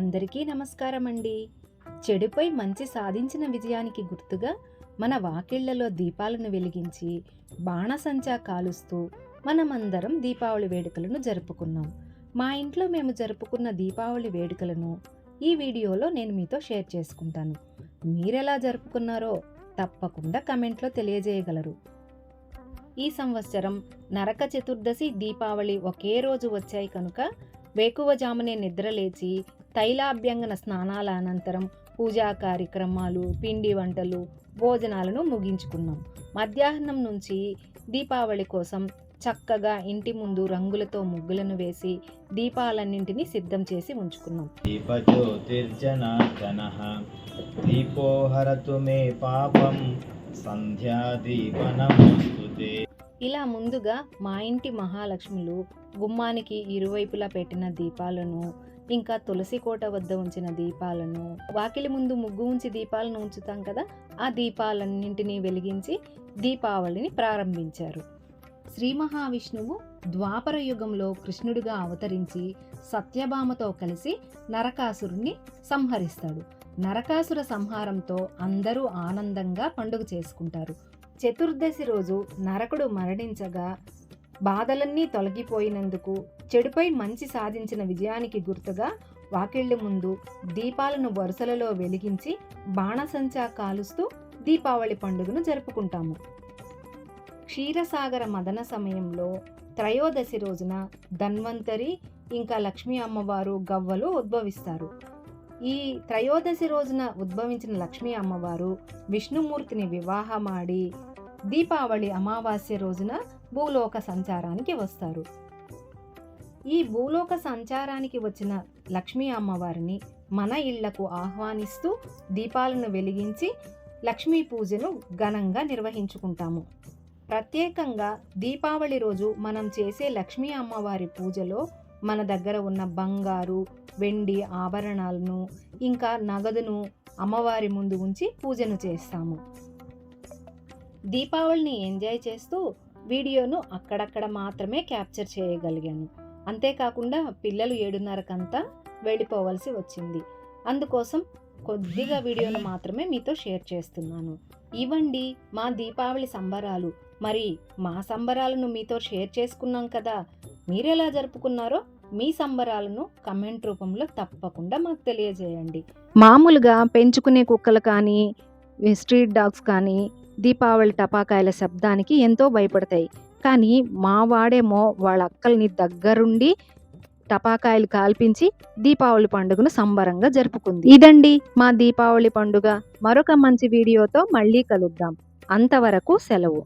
అందరికీ నమస్కారం అండి చెడుపై మంచి సాధించిన విజయానికి గుర్తుగా మన వాకిళ్ళలో దీపాలను వెలిగించి బాణసంచా కాలుస్తూ మనమందరం దీపావళి వేడుకలను జరుపుకున్నాం. మా ఇంట్లో మేము జరుపుకున్న దీపావళి వేడుకలను ఈ వీడియోలో నేను మీతో షేర్ చేసుకుంటాను. మీరెలా జరుపుకున్నారో తప్పకుండా కమెంట్లో తెలియజేయగలరు. ఈ సంవత్సరం నరక చతుర్దశి దీపావళి ఒకే రోజు వచ్చాయి కనుక వేకువజామునే నిద్రలేచి తైలాభ్యంగన స్నానాల అనంతరం పూజా కార్యక్రమాలు పిండి వంటలు భోజనాలను ముగించుకున్నాం. మధ్యాహ్నం నుంచి దీపావళి కోసం చక్కగా ఇంటి ముందు రంగులతో ముగ్గులను వేసి దీపాలన్నింటినీ సిద్ధం చేసి ఉంచుకున్నాం. దీపోహరతు మే పాపం సంధ్యా ఇలా ముందుగా మా ఇంటి మహాలక్ష్ములు గుమ్మానికి ఇరువైపులా పెట్టిన దీపాలను ఇంకా తులసి కోట వద్ద ఉంచిన దీపాలను వాకిలి ముందు ముగ్గు ఉంచి దీపాలను ఉంచుతాం కదా ఆ దీపాలన్నింటినీ వెలిగించి దీపావళిని ప్రారంభించారు. శ్రీ మహావిష్ణువు ద్వాపర యుగంలో కృష్ణుడిగా అవతరించి సత్యభామతో కలిసి నరకాసురుణ్ణి సంహరిస్తాడు. నరకాసుర సంహారంతో అందరూ ఆనందంగా పండుగ చేసుకుంటారు. చతుర్దశి రోజు నరకుడు మరణించగా బాధలన్నీ తొలగిపోయినందుకు చెడుపై మంచి సాధించిన విజయానికి గుర్తుగా వాకిళ్ళ ముందు దీపాలను వరుసలలో వెలిగించి బాణసంచా కాలుస్తూ దీపావళి పండుగను జరుపుకుంటాము. క్షీరసాగర మదన సమయంలో త్రయోదశి రోజున ధన్వంతరి ఇంకా లక్ష్మీ అమ్మవారు గవ్వలు ఉద్భవిస్తారు. ఈ త్రయోదశి రోజున ఉద్భవించిన లక్ష్మీ అమ్మవారు విష్ణుమూర్తిని వివాహమాడి దీపావళి అమావాస్య రోజున భూలోక సంచారానికి వస్తారు. ఈ భూలోక సంచారానికి వచ్చిన లక్ష్మీ అమ్మవారిని మన ఇళ్ళకు ఆహ్వానిస్తూ దీపాలను వెలిగించి లక్ష్మీ పూజను ఘనంగా నిర్వహించుకుంటాము. ప్రత్యేకంగా దీపావళి రోజు మనం చేసే లక్ష్మీ అమ్మవారి పూజలో మన దగ్గర ఉన్న బంగారు వెండి ఆభరణాలను ఇంకా నగదును అమ్మవారి ముందు ఉంచి పూజను చేస్తాము. దీపావళిని ఎంజాయ్ చేస్తూ వీడియోను అక్కడక్కడ మాత్రమే క్యాప్చర్ చేయగలిగాను. అంతేకాకుండా పిల్లలు ఏడున్నరకంతా వెళ్ళిపోవలసి వచ్చింది. అందుకోసం కొద్దిగా వీడియోను మాత్రమే మీతో షేర్ చేస్తున్నాను. ఇవ్వండి మా దీపావళి సంబరాలు. మరి మా సంబరాలను మీతో షేర్ చేసుకున్నాం కదా మీరెలా జరుపుకున్నారో మీ సంబరాలను కమెంట్ రూపంలో తప్పకుండా మాకు తెలియజేయండి. మామూలుగా పెంచుకునే కుక్కలు కానీ స్ట్రీట్ డాగ్స్ కానీ దీపావళి టపాకాయల శబ్దానికి ఎంతో భయపడతాయి. కానీ మా వాడేమో వాళ్ళ అక్కల్ని దగ్గరుండి టపాకాయలు కాల్పించి దీపావళి పండుగను సంబరంగా జరుపుకుంది. ఇదండి మా దీపావళి పండుగ. మరొక మంచి వీడియోతో మళ్ళీ కలుద్దాం. అంతవరకు సెలవు.